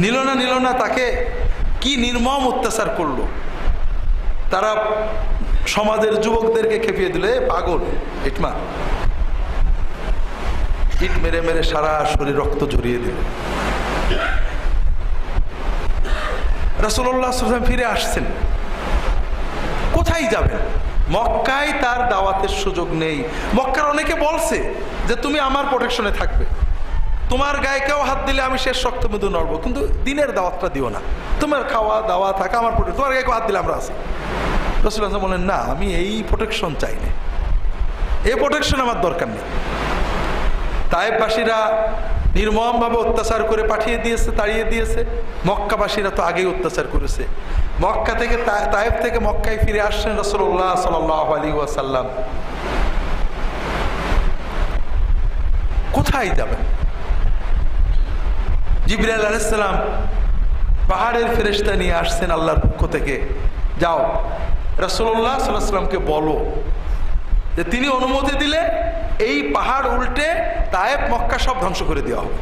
নিল না নিল না, তাকে কি নির্মম অত্যাচার করল? তারা সমাজের যুবকদেরকে খেপিয়ে দিলে পাগল, ইটমা। ইট মেরে মেরে সারা শরীর রক্ত জড়িয়ে দিল। রাসুল্লাহ ফিরে আসছেন। কোথায় যাবেন? মক্কায় তার দাওয়াতের সুযোগ নেই। মক্কার অনেকে বলছে যে, তুমি আমার প্রোটেকশনে থাকবে। তোমার গায়ে কেউ হাত দিলে আমি শেষ শক্ত মৃদু নড়বো, কিন্তু দিনের দাওয়াতটা দিও না। তোমার খাওয়া দাওয়া থাকা আমার প্রোটেকশন তোমার গায়ে কেউ হাত দিলে আমরা আছি। রসুল্লাহ বলেন না, আমি এই প্রোটেকশন চাই না। এই প্রোটেকশন আমার দরকার নেই। তাইবাসীরা নির্মমভাবে অত্যাচার করে পাঠিয়ে দিয়েছে, তাড়িয়ে দিয়েছে। মক্কাবাসীরা তো আগেই অত্যাচার করেছে। মক্কা থেকে তা- তায়েব থেকে মক্কায় ফিরে আসছেন রসল্লাহ সাল ওয়াসাল্লাম। কোথায় যাবেন? জিবরাইল আলাইসাল্লাম পাহাড়ের ফেরেশতা নিয়ে আসছেন আল্লাহর পক্ষ থেকে। যাও রসল্লাহ সাল্লামকে বলো যে তিনি অনুমতি দিলে এই পাহাড় উল্টে তায়েব মক্কা সব ধ্বংস করে দেওয়া হবে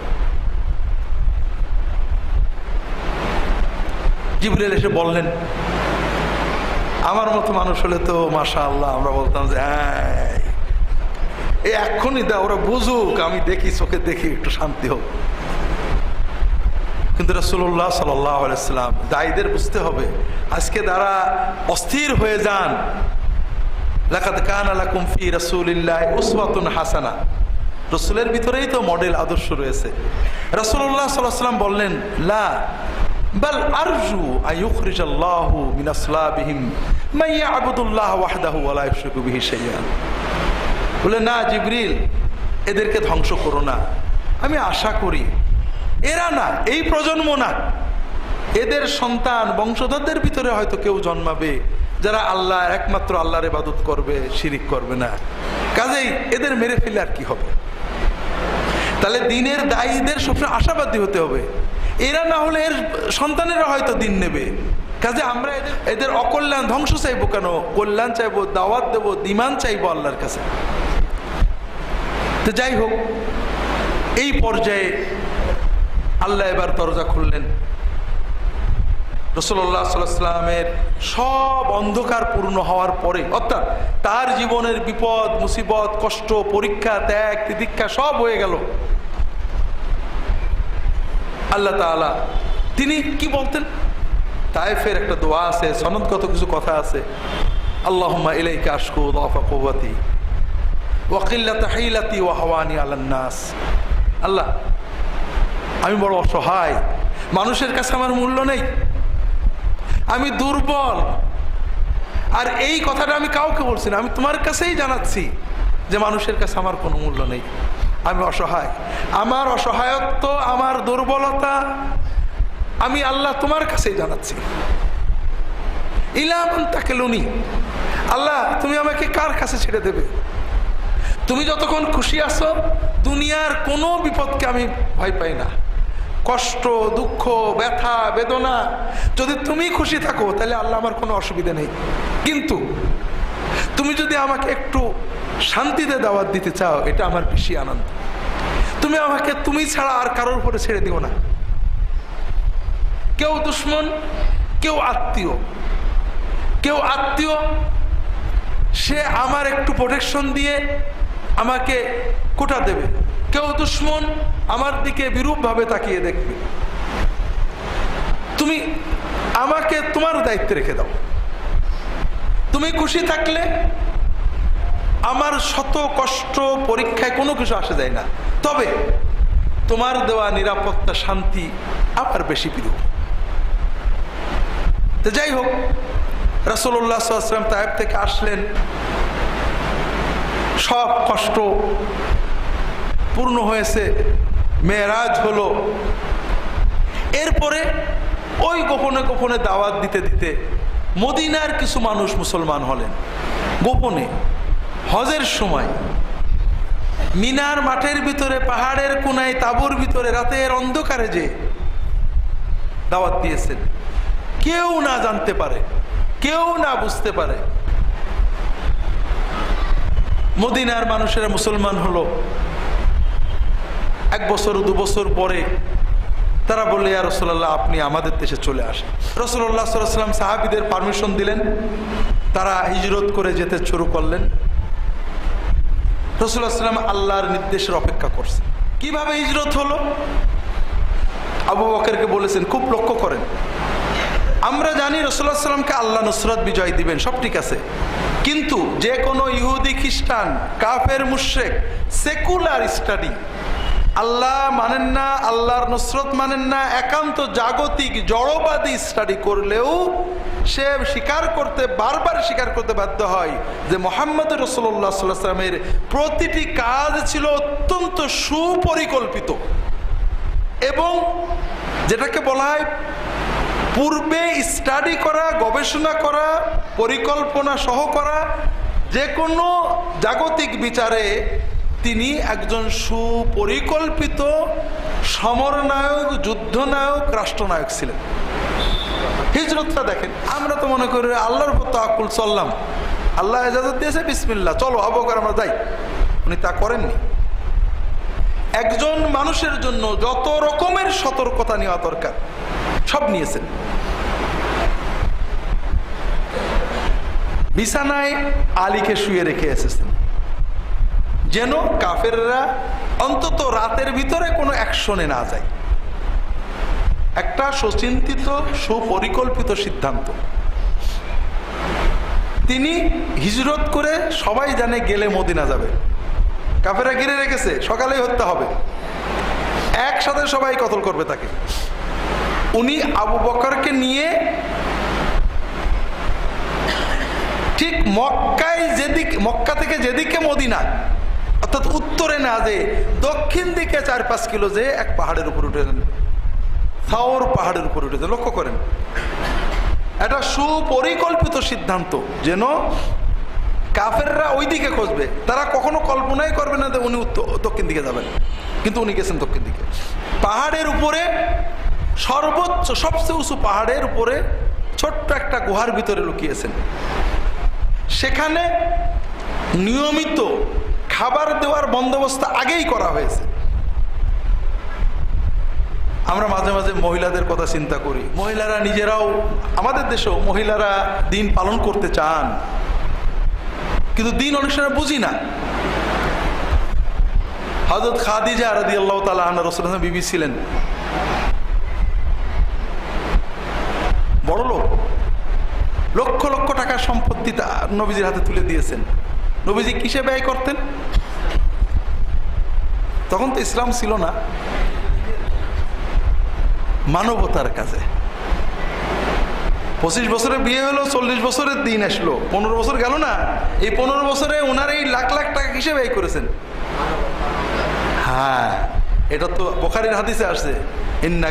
জিবরিল এসে বললেন, আমার মতো মানুষ হলে তো মাশা আল্লাহ আমরা বলতাম যে হ্যাঁ এই এক্ষুনি দা ওরা বুঝুক, আমি দেখি, চোখে দেখি, একটু শান্তি হোক। কিন্তু রসুল্লাহ সাল্লাম দায়ীদের বুঝতে হবে, আজকে তারা অস্থির হয়ে যান লাকাত কান আলাকুম ফি রাসূলিল্লাহ উসওয়াতুন হাসানা। রসুলের ভিতরেই তো মডেল আদর্শ রয়েছে। আলাইহি ওয়াসাল্লাম বললেন, লা আরজু শাইআন। বলে না এদেরকে ধ্বংস করো না। আমি আশা করি এরা না, এই প্রজন্ম না। এদের সন্তান বংশধরদের ভিতরে হয়তো কেউ জন্মাবে, যারা আল্লাহ একমাত্র আল্লাহর ইবাদত করবে, শিরিক করবে না। কাজেই এদের মেরে ফেলে আর কি হবে? তাহলে দিনের দায়ীদের সবসময় আশাবাদী হতে হবে। এরা না হলে এর সন্তানেরা হয়তো দিন নেবে। কাজে আমরা এদের অকল্যাণ ধ্বংস চাইব কেন? কল্যাণ চাইব, দাওয়াত দেবো দিমান চাইব আল্লাহর কাছে। তো যাই হোক, এই পর্যায়ে আল্লাহ এবার দরজা খুললেন। রসল্লাহ সব অন্ধকার পূর্ণ হওয়ার পরে, অর্থাৎ তার জীবনের বিপদ, মুসিবত, কষ্ট, পরীক্ষা, ত্যাগ তিদীক্ষা সব হয়ে গেল। আল্লাহ তাআলা, তিনি কি বলতেন? তায়েফের একটা দোয়া আছে, সনদগত কিছু কথা আছে। আল্লাহুম্মা ইলাইকা আশকু দাফা কুওয়াতি, ওয়া কিল্লাত হিলাতি ওয়া হাওয়ানি আলান আল্লাহ আমি বড় অসহায়। মানুষের কাছে আমার মূল্য নেই। আমি দুর্বল। আর এই কথাটা আমি কাউকে বলছি না, আমি তোমার কাছেই জানাচ্ছি যে মানুষের কাছে আমার কোনো মূল্য নেই। আমি অসহায়। আমার অসহায়ত্ব, আমার দুর্বলতা, আমি আল্লাহ তোমার কাছেই জানাচ্ছি। ইলামান তাকে লুনি আল্লাহ, তুমি আমাকে কার কাছে ছেড়ে দেবে? তুমি যতক্ষণ খুশি আছো, দুনিয়ার কোনো বিপদকে আমি ভয় পাই না। কষ্ট, দুঃখ, ব্যথা, বেদনা, যদি তুমি খুশি থাকো, তাহলে আল্লাহ আমার কোনো অসুবিধা নেই। কিন্তু তুমি যদি আমাকে একটু শান্তিতে দাওয়াত দিতে চাও, এটা আমার বেশি আনন্দ। তুমি আমাকে, তুমি ছাড়া আর কারোর উপরে ছেড়ে দিও না। কেউ দুশ্মন, কেউ আত্মীয়। কেউ আত্মীয়, সে আমার একটু প্রোটেকশন দিয়ে আমাকে কোটা দেবে। কেউ দুশ্মন আমার দিকে বিরূপভাবে তাকিয়ে দেখবে। তুমি আমাকে তোমার দায়িত্বে রেখে দাও। তুমি খুশি থাকলে আমার শত কষ্ট পরীক্ষায় কোনো কিছু আসে যায় না। তবে তোমার দেওয়া নিরাপত্তা, শান্তি আমার বেশি প্রিয়। তো যাই হোক রাসুল্লাহ সাল্লাম তায়েব থেকে আসলেন। সব কষ্ট পূর্ণ হয়েছে। মেয়েরাজ হলো। এরপরে ওই গোপনে গোপনে দাওয়াত দিতে দিতে মদিনার কিছু মানুষ মুসলমান হলেন। গোপনে, হজের সময় মিনার মাঠের ভিতরে, পাহাড়ের কোনায়, তাবুর ভিতরে, রাতের অন্ধকারে যে দাওয়াত দিয়েছেন। কেউ না জানতে পারে, কেউ না বুঝতে পারে। মদিনার মানুষেরা মুসলমান হলো। এক বছর দু বছর পরে তারা বললে, ইয়া রসোল্লাহ আপনি আমাদের দেশে চলে আসেন। রসুল্লাহ সাল্লাম সাহাবিদের পারমিশন দিলেন। তারা হিজরত করে যেতে শুরু করলেন। রসুল্লাহ সাল্লাম আল্লাহর নির্দেশের অপেক্ষা করছে কীভাবে হিজরত হলো? আবু বকরকে বলেছেন, খুব লক্ষ্য করেন। আমরা জানি রসুল্লাহ সাল্লামকে আল্লাহ নুসরত বিজয় দিবেন, সব ঠিক আছে। কিন্তু যে কোনো ইহুদি খ্রিস্টান, কাফের মুশ্রেক, সেকুলার স্টাডি আল্লাহ মানেন না, আল্লাহর নুসরত মানেন না, একান্ত জাগতিক, জড়বাদী স্টাডি করলেও সে স্বীকার করতে, বারবার স্বীকার করতে বাধ্য হয় যে মোহাম্মদ রসুল্লাহ সাল্লাহ সাল্লামের প্রতিটি কাজ ছিল অত্যন্ত সুপরিকল্পিত এবং যেটাকে বলা হয় পূর্বে স্টাডি করা, গবেষণা করা, পরিকল্পনা সহ করা যে কোনো জাগতিক বিচারে তিনি একজন সুপরিকল্পিত সমরনায়ক, যুদ্ধনায়ক, রাষ্ট্রনায়ক ছিলেন। হিজরতটা দেখেন, আমরা তো মনে করি আল্লাহর উপর তাকুল চললাম। আল্লাহ এজাজত দিয়েছে বিসমিল্লা চলো অবকার আমরা যাই। উনি তা করেননি। একজন মানুষের জন্য যত রকমের সতর্কতা নেওয়া দরকার, সব নিয়েছেন। বিছানায় আলীকে শুয়ে রেখে এসেছেন। যেন কাফেররা অন্তত রাতের ভিতরে কোনো অ্যাকশনে না যায়। একটা সুচিন্তিত, সুপরিকল্পিত সিদ্ধান্ত। তিনি হিজরত করে সবাই জানে গেলে মদিনা যাবে। কাফেরা ঘিরে রেখেছে, সকালেই হত্যা হবে। একসাথে সবাই কতল করবে তাকে। উনি আবু বকরকে নিয়ে ঠিক মক্কায় যেদিক মক্কা থেকে যেদিকে মদিনা অর্থাৎ উত্তরে না যে, দক্ষিণ দিকে চার পাঁচ কিলো যে এক পাহাড়ের উপর উঠেছেন থাওর পাহাড়ের উপর উঠেছে লক্ষ্য করেন। একটা সুপরিকল্পিত সিদ্ধান্ত, যেন কাফেররা ওই দিকে খুঁজবে তারা কখনো কল্পনাই করবে না যে উনি দক্ষিণ দিকে যাবেন। কিন্তু উনি গেছেন দক্ষিণ দিকে। পাহাড়ের উপরে সর্বোচ্চ, সবচেয়ে উঁচু পাহাড়ের উপরে ছোট্ট একটা গুহার ভিতরে লুকিয়েছেন। সেখানে নিয়মিত খাবার দেওয়ার বন্দোবস্ত আগেই করা হয়েছে। আমরা মাঝে মাঝে মহিলাদের কথা চিন্তা করি। মহিলারা নিজেরাও আমাদের দেশেও মহিলারা দিন পালন করতে চান। কিন্তু দিন অনেক সময় বুঝি না। হজরত খাদিজা রাদি আল্লাহ তালা রসুল বিবি ছিলেন। বড় লোক লক্ষ লক্ষ টাকার সম্পত্তি নবীজির হাতে তুলে দিয়েছেন। নবীজি কিসে ব্যয় করতেন? তখন তো ইসলাম ছিল না। মানবতার কাজে পঁচিশ বছরে বিয়ে হলো, চল্লিশ বছরের দিন আসলো, পনেরো বছর গেল না। এই পনেরো বছরে ওনার এই লাখ লাখ টাকা কিসে ব্যয় করেছেন? হ্যাঁ এটা তো বোখারির হাদিসে আসছে। ইন্না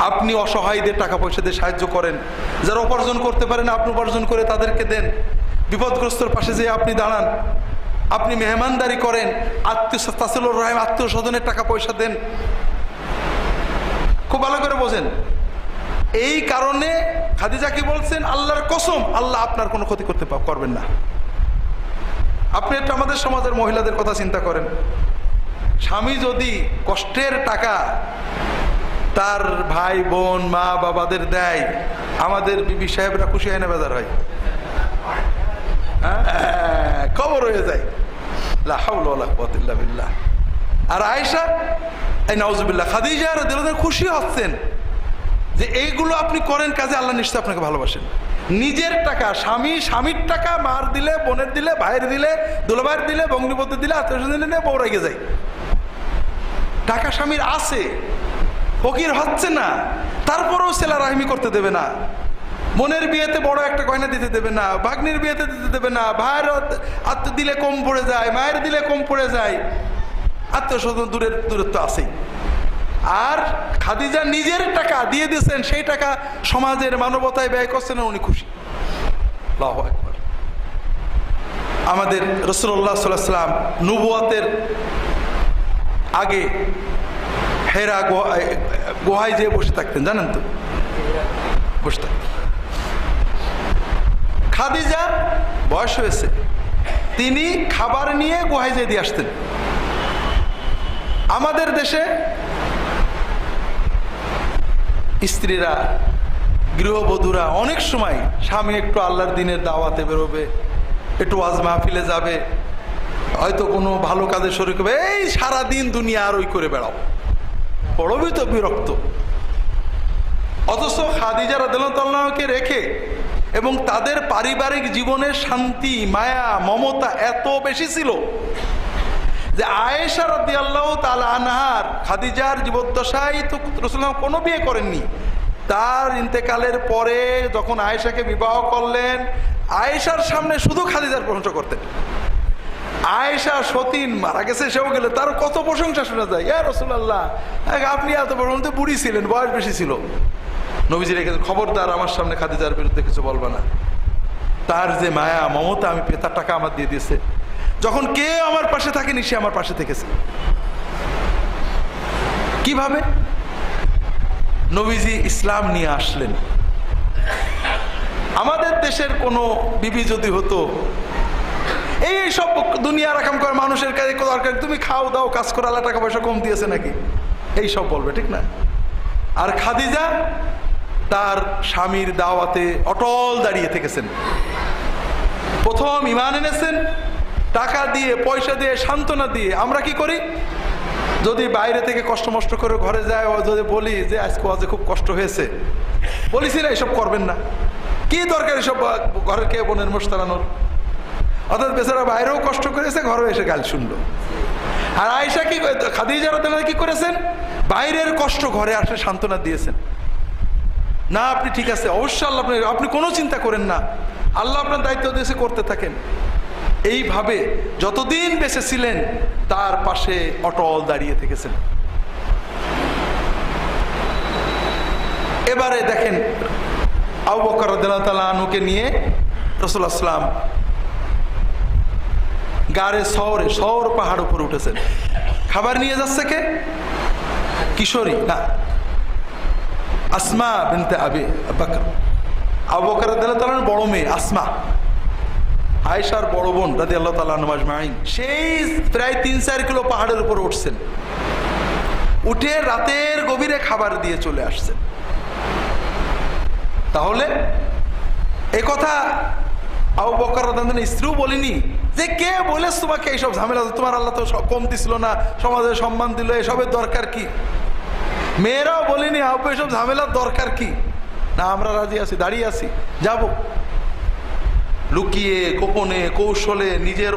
আপনি অসহায়দের টাকা পয়সা দিয়ে সাহায্য করেন। যারা উপার্জন করতে পারেন আপনি উপার্জন করে তাদেরকে দেন। বিপদগ্রস্তর পাশে যেয়ে আপনি দাঁড়ান। আপনি মেহমানদারি করেন। আত্মীয় তাসিলুর রহিম আত্মীয় স্বজনের টাকা পয়সা দেন। খুব ভালো করে বোঝেন। এই কারণে খাদিজা কি বলছেন? আল্লাহর কসম, আল্লাহ আপনার কোনো ক্ষতি করতে করবেন না। আপনি একটা আমাদের সমাজের মহিলাদের কথা চিন্তা করেন। স্বামী যদি কষ্টের টাকা তার ভাই বোন মা বাবাদের দেয়। আমাদের বিবি সাহেবরা খুশি হয় না বেজার হয়? হ্যাঁ, খবর হয়ে যায়। আর আয়েশা এই নওয়াজুবিল্লাহ খাদিজা আনহা খুশি হচ্ছেন যে এইগুলো আপনি করেন কাজে আল্লাহ নিশ্চয় আপনাকে ভালোবাসেন। নিজের টাকা স্বামী স্বামীর টাকা মার দিলে বোনের দিলে ভাইয়ের দিলে দুলাভাইয়ের দিলে বঙ্গবন্ধু দিলে আত্মীয় দিলে বউ রেগে যায়। টাকা স্বামীর আছে ফকির হচ্ছে না, তারপরেও সেলা রাহিমি করতে দেবে না। বোনের বিয়েতে বড় একটা গয়না দিতে দেবে না, ভাগ্নির বিয়েতে দিতে দেবে না, ভাইয়ের আত্ম দিলে কম পড়ে যায়, মায়ের দিলে কম পড়ে যায়। আত্মীয় স্বজন দূরের, দূরত্ব আছেই। আর খাদিজা নিজের টাকা দিয়ে দিয়েছেন, সেই টাকা সমাজের মানবতায় ব্যয় করছেন উনি খুশি। আকবার। আমাদের রসুল্লাহ সাল্লাম নুবুয়াতের আগে হেরা গুহায় যেয়ে বসে থাকতেন, জানেন তো? বসে থাকতেন। খাদিজা, বয়স হয়েছে, তিনি খাবার নিয়ে গুহায় যেয়ে দিয়ে আসতেন। আমাদের দেশে স্ত্রীরা, গৃহবধূরা অনেক সময় স্বামী একটু আল্লাহর দিনের দাওয়াতে বেরোবে, একটু আজ মাহফিলে যাবে, হয়তো কোনো ভালো কাজে শরীর হবে এই সারাদিন দুনিয়া আর ওই করে বেড়াও। তো বিরক্ত। অথচ খাদিজা রাদকে রেখে এবং তাদের পারিবারিক জীবনের শান্তি, মায়া, মমতা এত বেশি ছিল যে আয়েশা তাল আনহার খাদিজার জীবদ্দশায় তো রসুলাম কোনো বিয়ে করেননি। তার ইন্তেকালের পরে যখন আয়েশাকে বিবাহ করলেন, আয়েশার সামনে শুধু খাদিজার প্রশংসা করতেন। আয়েশা সতীন মারা গেছে, সেও গেলে তার কত প্রশংসা শোনা যায়। ইয়া রসুল্লাহ আপনি এত বড় তো বুড়ি ছিলেন, বয়স বেশি ছিল। নবীজি রেখে খবরদার, আমার সামনে খাদিজার বিরুদ্ধে কিছু বলবে না। তার যে মায়া, মমতা, আমি পেতার টাকা আমার দিয়ে দিয়েছে। যখন কে আমার পাশে থাকেনি, সে আমার পাশে থেকেছে। কীভাবে? নবীজি ইসলাম নিয়ে আসলেন। আমাদের দেশের কোনো বিবি যদি হতো এই সব দুনিয়া রাখাম করে মানুষের কাছে দরকার তুমি খাও দাও, কাজ করে, আল্লাহ টাকা পয়সা কম দিয়েছে নাকি? এই সব বলবে, ঠিক না? আর খাদিজা তার স্বামীর দাওয়াতে অটল দাঁড়িয়ে থেকেছেন। প্রথম ইমান এনেছেন, টাকা দিয়ে, পয়সা দিয়ে, সান্ত্বনা দিয়ে। আমরা কি করি? যদি বাইরে থেকে কষ্ট মষ্ট করে ঘরে যায়, ও যদি বলি যে আজকে আজকে খুব কষ্ট হয়েছে বলিস না এসব করবেন না। কি দরকার এসব ঘরের কে বোনের মোস্তারানোর? অর্থাৎ বেচারা বাইরেও কষ্ট করেছে ঘরে এসে গাল শুনলো। আর আয়সা কি খাদিজা রাদিয়াল্লাহু কি করেছেন? বাইরের কষ্ট ঘরে আসে সান্ত্বনা দিয়েছেন। না, আপনি ঠিক আছে, অবশ্যই আল্লাহ আপনি আপনি কোনো চিন্তা করেন না। আল্লাহ আপনার দায়িত্ব দিয়েছে, করতে থাকেন। এইভাবে যতদিন বেঁচে ছিলেন তার পাশে অটল দাঁড়িয়ে থেকেছেন। এবারে দেখেন আবু বকর আনুকে নিয়ে রসুল্লাহ আসলাম গাড়ে শহরে, শহর পাহাড় উপরে উঠেছেন খাবার নিয়ে যাচ্ছে কে? কিশোরী, না। আসমা বিনতে আবি বকর। আবু বকর রাদিয়াল্লাহু বড় মেয়ে, আসমা। আয়েশার বড় বোন রাদি আল্লাহ তাআলা মাজমাইন সেই প্রায় তিন চার কিলো পাহাড়ের উপর উঠছেন। উঠে রাতের গভীরে খাবার দিয়ে চলে আসছেন। তাহলে এ কথা আবু বকর স্ত্রীও বলিনি যে কে বলেছ তোমাকে এইসব ঝামেলা? তোমার আল্লাহ তো কম দিছিল না, সমাজে সম্মান দিল, এসবের দরকার কি? মেয়েরাও বলিনি আবু এসব ঝামেলার দরকার কি? না, আমরা রাজি আছি, দাঁড়িয়ে আছি, যাব। লুকিয়ে, গোপনে, কৌশলে নিজের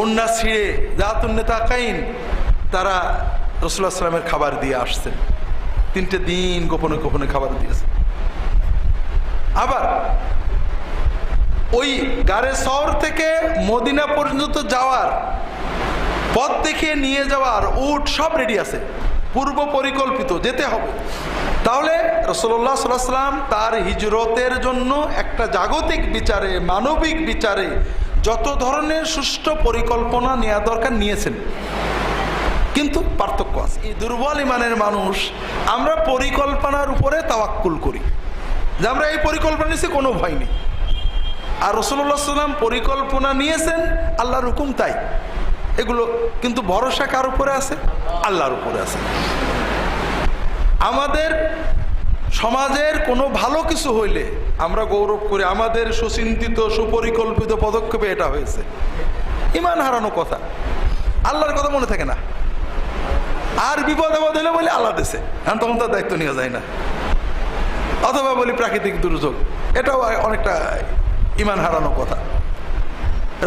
অন্যা ছিঁড়ে জাতুন নেতা কাইন, তারা রসুল্লাহ সাল্লামের খাবার দিয়ে আসছেন। তিনটে দিন গোপনে গোপনে খাবার দিয়েছে। আবার ওই গাড়ে শহর থেকে মদিনা পর্যন্ত যাওয়ার পথ দেখে নিয়ে যাওয়ার উট সব রেডি আছে। পূর্ব পরিকল্পিত, যেতে হবে। তাহলে রসল্লাহ সাল্লাম তার হিজরতের জন্য একটা জাগতিক বিচারে, মানবিক বিচারে যত ধরনের সুষ্ঠু পরিকল্পনা নেওয়া দরকার নিয়েছেন। কিন্তু পার্থক্য আছে। এই দুর্বল ইমানের মানুষ, আমরা পরিকল্পনার উপরে তাওয়াক্কুল করি। যে আমরা এই পরিকল্পনা নিয়েছি, কোনো ভয় নেই। আর রসুল্লাহ সাল্লাম পরিকল্পনা নিয়েছেন, আল্লাহর হুকুম তাই। এগুলো কিন্তু ভরসা কার উপরে আছে? আল্লাহর উপরে আছে। আমাদের সমাজের কোনো ভালো কিছু হইলে আমরা গৌরব করি, আমাদের সুচিন্তিত, সুপরিকল্পিত পদক্ষেপে এটা হয়েছে। ইমান হারানো কথা। আল্লাহর কথা মনে থাকে না। আর বিপদ আপদ হলে বলে আল্লাহ দেশে এখন তখন তার দায়িত্ব নেওয়া যায় না। অথবা বলি প্রাকৃতিক দুর্যোগ। এটাও অনেকটা ইমান হারানো কথা।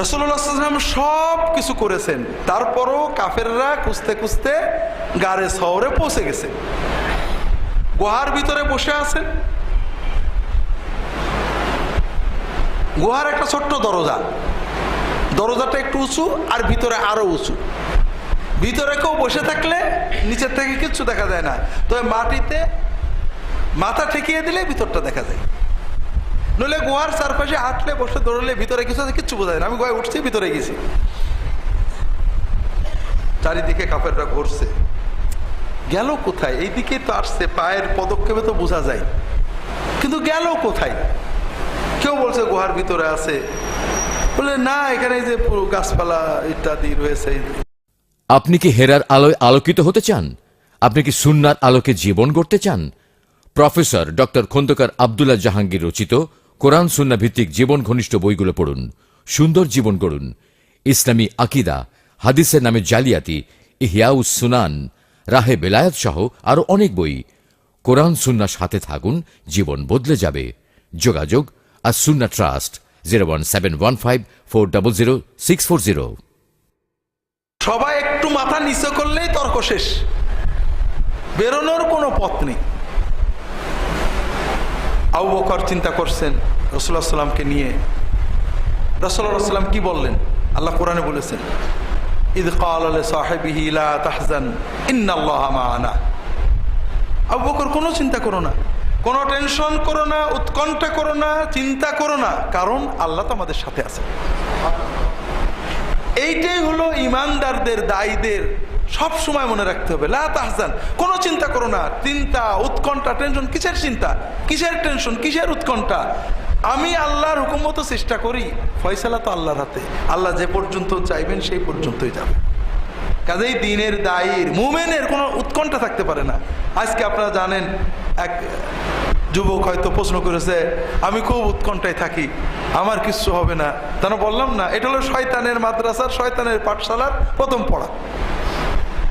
রসুল্লাহাম সব কিছু করেছেন। তারপরও কাফেররা খুঁজতে খুঁজতে গাড়ে শহরে পৌঁছে গেছে। গুহার ভিতরে বসে আছেন। গুহার একটা ছোট্ট দরজা। দরজাটা একটু উঁচু আর ভিতরে আরও উঁচু। ভিতরে কেউ বসে থাকলে নিচের থেকে কিচ্ছু দেখা যায় না। তবে মাটিতে মাথা ঠেকিয়ে দিলে ভিতরটা দেখা যায়। নইলে গুহার চারপাশে হাঁটলে, বসে, দৌড়লে ভিতরে কিছু কিচ্ছু বোঝা যায় না। আমি গোয়ায় উঠছি, ভিতরে গেছি। চারিদিকে কাপেররা ঘুরছে। গেল কোথায়? এইদিকে তো আসছে, পায়ের পদক্ষেপে তো বোঝা যায়। কিন্তু গেল কোথায়? কেউ বলছে গুহার ভিতরে আছে। বলে না, এখানে যে পুরো গাছপালা, ইত্যাদি রয়েছে। আপনি কি হেরার আলোয় আলোকিত হতে চান? আপনি কি সুন্নার আলোকে জীবন গড়তে চান? প্রফেসর ডক্টর খন্দকার আবদুল্লাহ জাহাঙ্গীর রচিত কোরআন সুন্না ভিত্তিক জীবন ঘনিষ্ঠ বইগুলো পড়ুন, সুন্দর জীবন গড়ুন। ইসলামী আকিদা, হাদিসের নামে জালিয়াতি ইহিয়াউস সুনান, রাহে বেলায়াত সহ আরও অনেক বই। কোরআন সুন্নার সাথে থাকুন, জীবন বদলে যাবে। যোগাযোগ, আর Sunnah trust, zero one seven one five four double zero six four zero. সবাই একটু মাথা নিচে করলেই তর্ক শেষ। বেরোনোর কোনো পথ নেই। আবু বকর চিন্তা করছেন রসুল্লাহ সাল্লামকে নিয়ে। রসুল্লাহ সাল্লাম কি বললেন? আল্লাহ কোরআনে বলেছেন ঈদ কাল সাহেবিহি লা তাহজান বকর, কোনো চিন্তা করো না। কোনো টেনশন করো না, উৎকণ্ঠা করো না, চিন্তা করো না, কারণ আল্লাহ তো আমাদের সাথে আছে এইটাই হলো ইমানদারদের, দায়ীদের সব সময় মনে রাখতে হবে। লা কোনো চিন্তা করো না। চিন্তা উৎকণ্ঠা টেনশন কিসের চিন্তা? কিসের টেনশন কিসের উৎকণ্ঠা? আমি আল্লাহর হুকুম মতো চেষ্টা করি। ফয়সালা তো আল্লাহর হাতে। আল্লাহ যে পর্যন্ত চাইবেন, সেই পর্যন্তই যাবে। কাজেই দিনের দায়ের, মুমেনের কোনো উৎকণ্ঠা থাকতে পারে না। আজকে আপনারা জানেন, এক যুবক হয়তো প্রশ্ন করেছে, আমি খুব উৎকণ্ঠায় থাকি, আমার কিচ্ছু হবে না। তারা বললাম না, এটা হলো শয়তানের মাদ্রাসার, শয়তানের পাঠশালার প্রথম পড়া।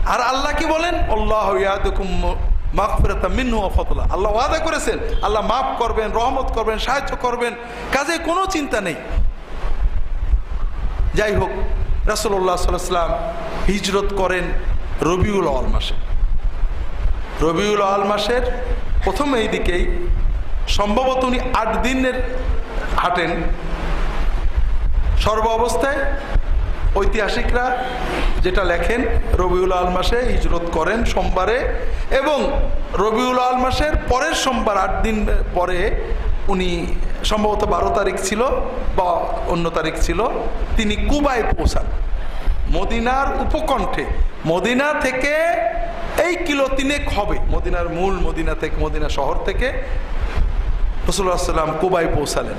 আর আল্লাহ কি বলেন? আল্লাহ আল্লাহ ওয়াদা করেছেন, আল্লাহ মাফ করবেন, রহমত করবেন, সাহায্য করবেন, কাজে কোনো চিন্তা নেই। যাই হোক রাসুল্লাহ সাল্লাম হিজরত করেন রবিউল আল মাসে। রবিউল আল মাসের প্রথম এই দিকেই সম্ভবত উনি আট দিনের হাঁটেন। সর্ব অবস্থায় ঐতিহাসিকরা যেটা লেখেন, রবিউল আল মাসে হিজরত করেন সোমবারে এবং রবিউল আল মাসের পরের সোমবার আট দিন পরে উনি সম্ভবত বারো তারিখ ছিল বা অন্য তারিখ ছিল, তিনি কুবায় পৌঁছান। মদিনার উপকণ্ঠে, মদিনা থেকে এই কিলো তিনেক হবে, মদিনার মূল মদিনা থেকে, মদিনা শহর থেকে রসুল্লাহ সাল্লাম কুবায় পৌঁছালেন।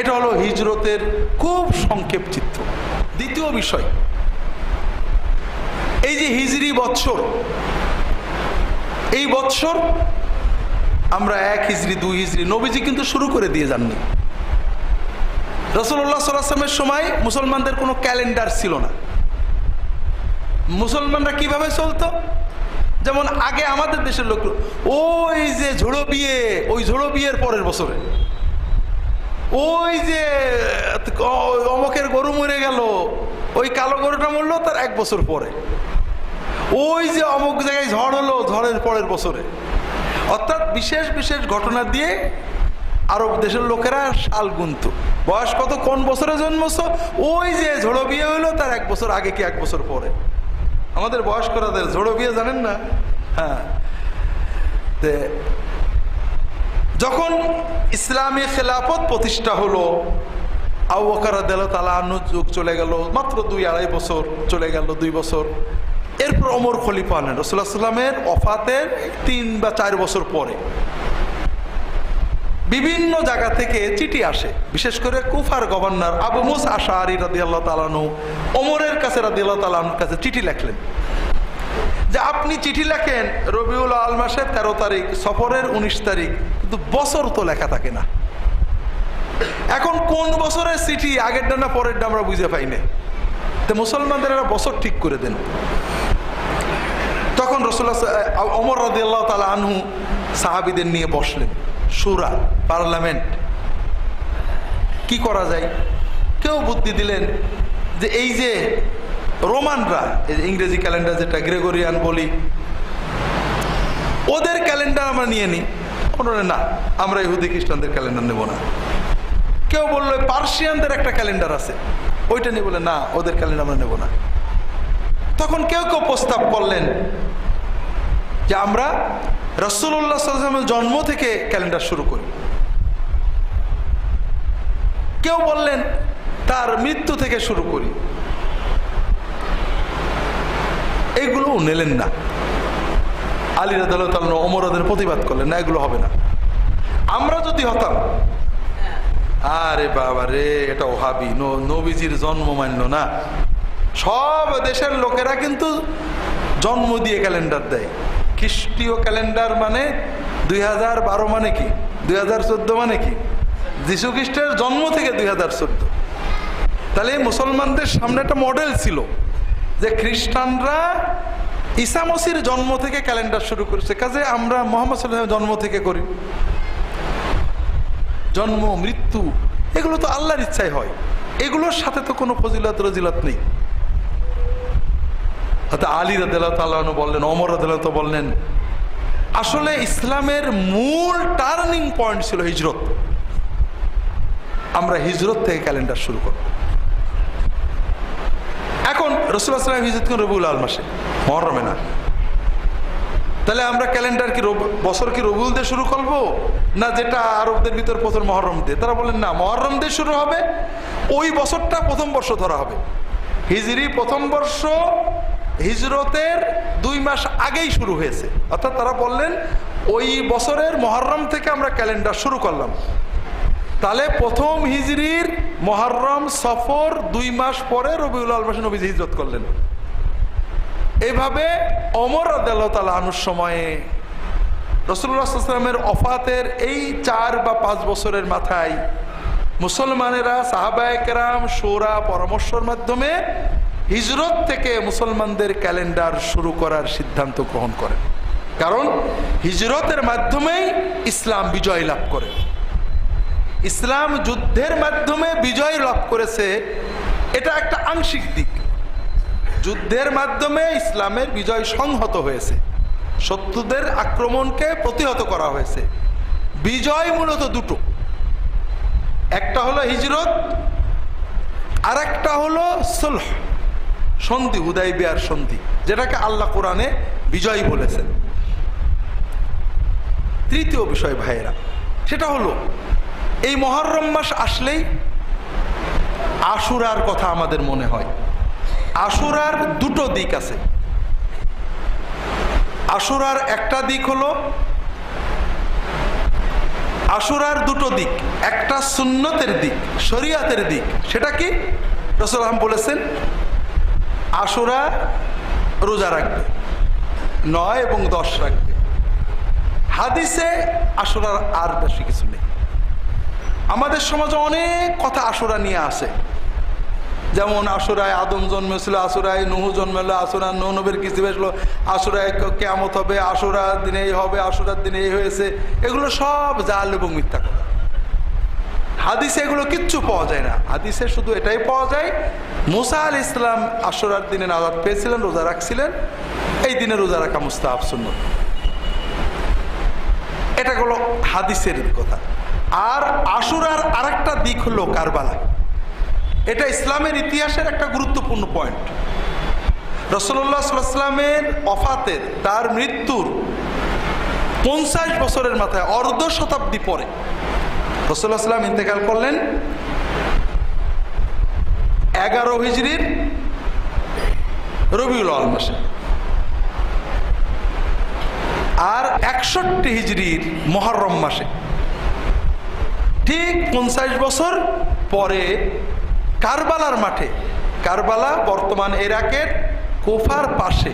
এটা হলো হিজরতের খুব সংক্ষেপ চিত্র। দ্বিতীয় বিষয়, এই যে হিজরি বৎসর, এই বৎসর আমরা এক হিজড়ি দুই হিজড়ি নবীজি কিন্তু শুরু করে দিয়ে যাননি। রসুল্লাহ সাল্লামের সময় মুসলমানদের কোনো ক্যালেন্ডার ছিল না। মুসলমানরা কীভাবে চলতো? যেমন আগে আমাদের দেশের লোক, ওই যে ঝোড়ো বিয়ে, ওই ঝোড়ো বিয়ের পরের বছরে। ওই যে অমকের গরু মরে গেল। ওই কালো গরুটা মরলো তার এক বছর পরে। ওই যে অমুক জায়গায় ঝড় হলো ঝড়ের পরের বছরে। অর্থাৎ বিশেষ বিশেষ ঘটনা দিয়ে আরব দেশের লোকেরা সাল গুনত। বয়স কত? কোন বছরে জন্মছ? ওই যে ঝোড়ো বিয়ে হইল তার এক বছর আগে কি এক বছর পরে। আমাদের বয়স্করাদের ঝোড়ো বিয়ে জানেন না? হ্যাঁ। যখন ইসলামী খেলাফত প্রতিষ্ঠা হলো আউকার দেল তালা যুগ চলে গেল, মাত্র দুই আড়াই বছর চলে গেল, দুই বছর। এরপর অমর খলিফা আনেন রসুল্লাহ সাল্লামের অফাতের তিন বা চার বছর পরে। বিভিন্ন জায়গা থেকে চিঠি আসে, বিশেষ করে কুফার গভর্নর আবু মুস আশারি রাদি আল্লাহ তালানু ওমরের কাছে রাদি আল্লাহ তালানুর কাছে চিঠি লেখলেন। যে আপনি চিঠি লেখেন রবিউল আল মাসের তেরো তারিখ, সফরের উনিশ তারিখ কিন্তু বছর তো লেখা থাকে না। এখন কোন বছরের চিঠি আগের না পরের আমরা বুঝে পাই না। তো মুসলমানদের একটা বছর ঠিক করে দেন। তখন রসুল্লাহ অমর রাদি আল্লাহ তালা আনহু সাহাবিদের নিয়ে বসলেন। সুরা, পার্লামেন্ট। কি করা যায়? কেউ বুদ্ধি দিলেন যে এই যে রোমানরা, এই যে ইংরেজি ক্যালেন্ডার যেটা গ্রেগরিয়ান বলি, ওদের ক্যালেন্ডার আমরা নিয়ে নিই। ওনারা না, আমরা ইহুদি খ্রিস্টানদের ক্যালেন্ডার নেব না। কেউ বলল পার্সিয়ানদের একটা ক্যালেন্ডার আছে, ওইটা নিয়ে বলে, না, ওদের ক্যালেন্ডার আমরা নেব না। তখন কেউ কেউ প্রস্তাব করলেন যে আমরা রসুল্লাহ সাল্লামের জন্ম থেকে ক্যালেন্ডার শুরু করি। কেউ বললেন তার মৃত্যু থেকে শুরু করি। এগুলো নিলেন না। আলী রাদাল ওমর প্রতিবাদ করলেন, না, এগুলো হবে না। আমরা যদি হতাম, আরে বাবা রে, এটা ওহাবি নবীজির জন্ম মানল না। সব দেশের লোকেরা কিন্তু জন্ম দিয়ে ক্যালেন্ডার দেয়। খ্রিস্টীয় ক্যালেন্ডার মানে দুই বারো মানে কি? দুই হাজার চোদ্দ মানে কি? যীশু খ্রিস্টের জন্ম থেকে দুই হাজার চোদ্দ। তাহলে মুসলমানদের সামনে একটা মডেল ছিল যে খ্রিস্টানরা ঈসা মসির জন্ম থেকে ক্যালেন্ডার শুরু করেছে। কাজে আমরা মোহাম্মদ সাল্লাহ জন্ম থেকে করি। জন্ম, মৃত্যু, এগুলো তো আল্লাহর ইচ্ছাই হয়। এগুলোর সাথে তো কোনো ফজিলত, রজিলত নেই। হয়তো আলী তাল্লাহন বললেন অমর তো বললেন, আসলে ইসলামের মূল টার্নিং পয়েন্ট ছিল হিজরত। আমরা হিজরত থেকে ক্যালেন্ডার শুরু করব। এখন রসুল্লাহ সাল্লাম হিজরত রবিউল আল মাসে। মহরমে না। তাহলে আমরা ক্যালেন্ডার কি বছর কি রবিউল দিয়ে শুরু করব? না যেটা আরবদের ভিতর প্রথম মহরম দিয়ে? তারা বলেন, না, মহরম দিয়ে শুরু হবে, ওই বছরটা প্রথম বর্ষ ধরা হবে। হিজরি প্রথম বর্ষ হিজরতের দুই মাস আগেই শুরু হয়েছে। অর্থাৎ তারা বললেন, ওই বছরের মহরম থেকে আমরা ক্যালেন্ডার শুরু করলাম। তাহলে প্রথম হিজরির মহরম সফর দুই মাস পরে রবিউল আল মাসে হিজরত করলেন। এইভাবে অমর আদালতাল আনুর সময়ে রসুল্লাহামের অফাতের এই চার বা পাঁচ বছরের মাথায় মুসলমানেরা সাহাবায়কেরাম সোরা পরামর্শের মাধ্যমে হিজরত থেকে মুসলমানদের ক্যালেন্ডার শুরু করার সিদ্ধান্ত গ্রহণ করেন কারণ হিজরতের মাধ্যমেই ইসলাম বিজয় লাভ করে। ইসলাম যুদ্ধের মাধ্যমে বিজয় লাভ করেছে, এটা একটা আংশিক দিক। যুদ্ধের মাধ্যমে ইসলামের বিজয় সংহত হয়েছে। শত্রুদের আক্রমণকে প্রতিহত করা হয়েছে। বিজয় মূলত দুটো। একটা হলো হিজরত আর একটা হলো সুলহ, সন্ধি, হুদাই বিয়ার সন্ধি, যেটাকে আল্লাহ কোরআনে বিজয় বলেছেন। তৃতীয় বিষয় ভাইয়েরা, সেটা হলো, এই মহরম মাস আসলেই আশুরার কথা আমাদের মনে হয়। আশুরার দুটো দিক আছে। আশুরার একটা দিক হলো, আশুরার দুটো দিক, একটা সুন্নতের দিক, শরিয়াতের দিক। সেটা কি? রসুল আহম বলেছেন, আশুরা রোজা রাখবে, নয় এবং দশ রাখবে। হাদিসে আশুরার আর বেশি কিছু নেই। আমাদের সমাজে অনেক কথা আশুরা নিয়ে আসে। যেমন আসুরায় আদম জন্মেছিল, আসুরায় নুহু জন্মেলো আসুরা নৌ নবীর কিছু বেসলো আসুরায় ক- কেয়ামত হবে, আসুরার দিনে এই হবে, আসুরার দিনে এই হয়েছে। এগুলো সব জাল এবং মিথ্যা কথা। হাদিসে এগুলো কিচ্ছু পাওয়া যায় না। হাদিসে শুধু এটাই পাওয়া যায়, মুসা আল ইসলাম আসুরার দিনে নাজাদ পেয়েছিলেন, রোজা রাখছিলেন, এই দিনে রোজা রাখা মুস্তাহাব এটা হলো হাদিসের কথা। আর আশুরার আরেকটা দিক হলো কারবালা। এটা ইসলামের ইতিহাসের একটা গুরুত্বপূর্ণ পয়েন্ট সাল্লামের অফাতের তার মৃত্যুর পঞ্চাশ বছরের মাথায় অর্ধ শতাব্দী পরে রসল্লাহ ইন্তেকাল করলেন এগারো হিজড়ির রবিউল আল মাসে। আর একষট্টি হিজড়ির মহরম মাসে। ঠিক পঞ্চাশ বছর পরে কারবালার মাঠে। কারবালা বর্তমান এরাকের কোফার পাশে।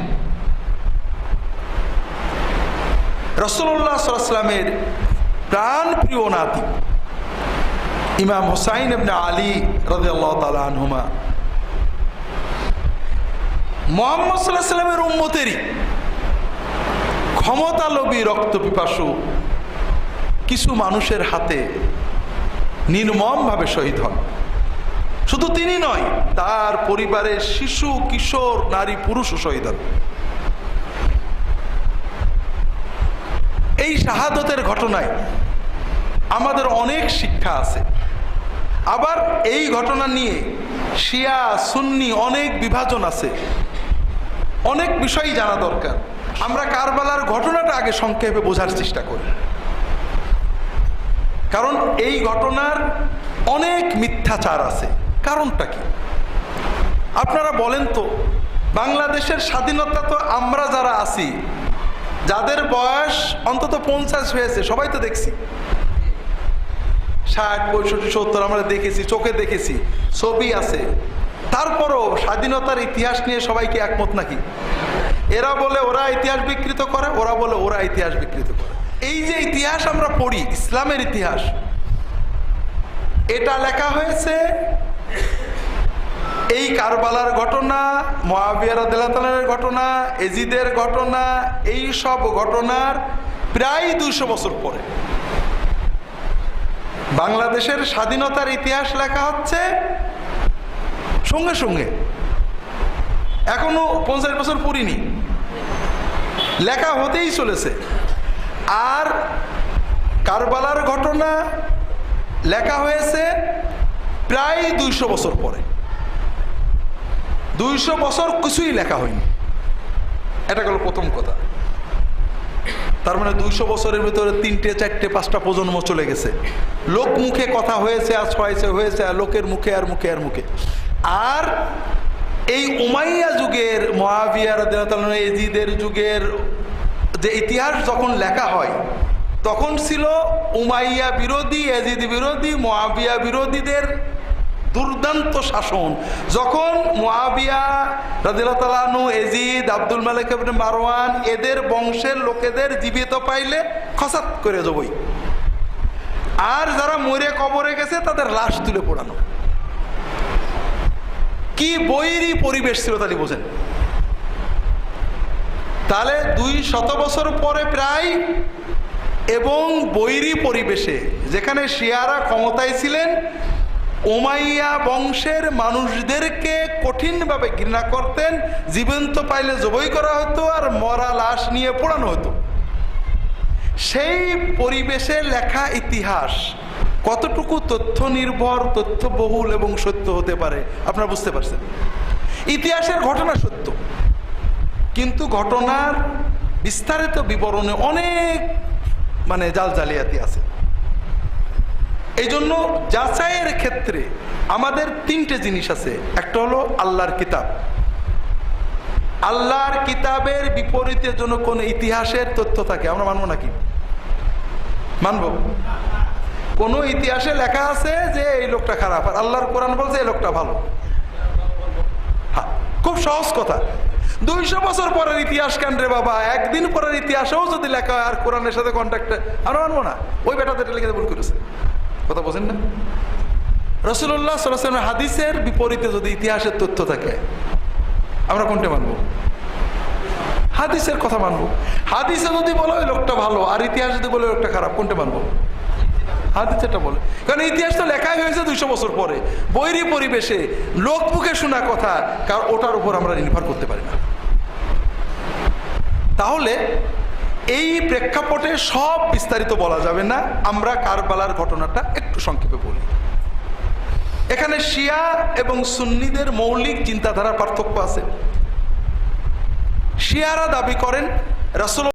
সাল্লামের প্রাণ প্রিয় নাতি, ইমাম হোসাইন এবনে আলী রাদিয়াল্লাহু তাআলা আনহুমা। মোহাম্মদ সাল্লাহ সাল্লামের উম্মতেরই ক্ষমতা লোভী রক্ত পিপাসু কিছু মানুষের হাতে নির্মমভাবে শহীদ হন। শুধু তিনি নয়, তার পরিবারের শিশু, কিশোর, নারী, পুরুষও শহীদ হন। এই শাহাদতের ঘটনায় আমাদের অনেক শিক্ষা আছে। আবার এই ঘটনা নিয়ে শিয়া, সুন্নি অনেক বিভাজন আছে। অনেক বিষয়ই জানা দরকার। আমরা কারবালার ঘটনাটা আগে সংক্ষেপে বোঝার চেষ্টা করি। কারণ এই ঘটনার অনেক মিথ্যাচার আছে। কারণটা কি? আপনারা বলেন তো, বাংলাদেশের স্বাধীনতা তো আমরা যারা আছি, যাদের বয়স অন্তত পঞ্চাশ হয়েছে, সবাই তো দেখছি। ষাট, পঁয়ষট্টি, সত্তর আমরা দেখেছি, চোখে দেখেছি, ছবি আছে। তারপরও স্বাধীনতার ইতিহাস নিয়ে সবাইকে একমত নাকি? এরা বলে ওরা ইতিহাস বিকৃত করে, ওরা বলে ওরা ইতিহাস বিকৃত করে। এই যে ইতিহাস আমরা পড়ি, ইসলামের ইতিহাস, এটা লেখা হয়েছে এই কারবালার ঘটনা মহাবিয়ার ঘটনা এজিদের ঘটনা, এই সব ঘটনার প্রায় দুইশো বছর পরে। বাংলাদেশের স্বাধীনতার ইতিহাস লেখা হচ্ছে সঙ্গে সঙ্গে। এখনও পঞ্চাশ বছর পড়িনি লেখা হতেই চলেছে। আর কারবালার ঘটনা লেখা হয়েছে প্রায় দুইশো বছর পরে। দুইশো বছর কিছুই লেখা হয়নি। এটা গেল প্রথম কথা। তার মানে দুইশো বছরের ভিতরে তিনটে, চারটে, পাঁচটা প্রজন্ম চলে গেছে। লোক মুখে কথা হয়েছে আর ছয়েছে হয়েছে, আর লোকের মুখে, আর মুখে আর মুখে। আর এই উমাইয়া যুগের মহাবিয়ার এজিদের যুগের যে ইতিহাস যখন লেখা হয়, তখন ছিল উমাইয়া বিরোধী এজিদ বিরোধী মহাবিয়া বিরোধীদের দুর্দান্ত শাসন। যখন মোয়াবিয়া রাজিলাতালানু এজিদ আব্দুল মালিক মারওয়ান এদের বংশের লোকেদের জীবিত পাইলে খসাত করে যাবই আর যারা মরে কবরে গেছে, তাদের লাশ তুলে পোড়ানো। কি বৈরী পরিবেশ ছিল তাহলে বোঝেন। তাহলে দুই শত বছর পরে প্রায় এবং বৈরী পরিবেশে, যেখানে শিয়ারা ক্ষমতায় ছিলেন ওমাইয়া বংশের মানুষদেরকে কঠিনভাবে ঘৃণা করতেন, জীবন্ত পাইলে জবই করা হতো আর মরা লাশ নিয়ে পোড়ানো হতো। সেই পরিবেশে লেখা ইতিহাস, কতটুকু তথ্য নির্ভর, তথ্য বহুল এবং সত্য হতে পারে, আপনারা বুঝতে পারছেন? ইতিহাসের ঘটনা সত্য, কিন্তু ঘটনার বিস্তারিত বিবরণে অনেক মানে জাল জালিয়াতি আছে। এই জন্য যাচাইয়ের ক্ষেত্রে আমাদের তিনটে জিনিস আছে। একটা হলো আল্লাহর কিতাব। আল্লাহর কিতাবের বিপরীতে জন্য কোন ইতিহাসের তথ্য থাকে, আমরা মানবো নাকি? মানবো। কোন ইতিহাসে লেখা আছে যে এই লোকটা খারাপ, আর আল্লাহর কোরআন বলছে এই লোকটা ভালো। খুব সহজ কথা। দুইশো বছর পরের ইতিহাস কেন রে বাবা? একদিন পরের ইতিহাসেও যদি লেখা হয় আর কোরআনের সাথে কন্ট্যাক্টে আমরা মানবো না। ওই বেটাদের লিখে ভুল করেছে। কথা বোঝেন না? রসুল্লাহ সাল্লামের হাদিসের বিপরীতে যদি ইতিহাসের তথ্য থাকে, আমরা কোনটা মানবো? হাদিসের কথা মানবো। হাদিসে যদি বলো ওই লোকটা ভালো, আর ইতিহাস যদি বলে লোকটা খারাপ, কোনটা মানবো? হাদিসেটা বলে। কারণ ইতিহাস তো লেখাই হয়েছে দুইশো বছর পরে। বৈরী পরিবেশে লোক মুখে শোনা কথা কারণ ওটার উপর আমরা নির্ভর করতে পারি না। তাহলে এই প্রেক্ষাপটে সব বিস্তারিত বলা যাবে না। আমরা কারবালার ঘটনাটা একটু সংক্ষেপে বলি। এখানে শিয়া এবং সুন্নিদের মৌলিক চিন্তাধারার পার্থক্য আছে। শিয়ারা দাবি করেন রাসুল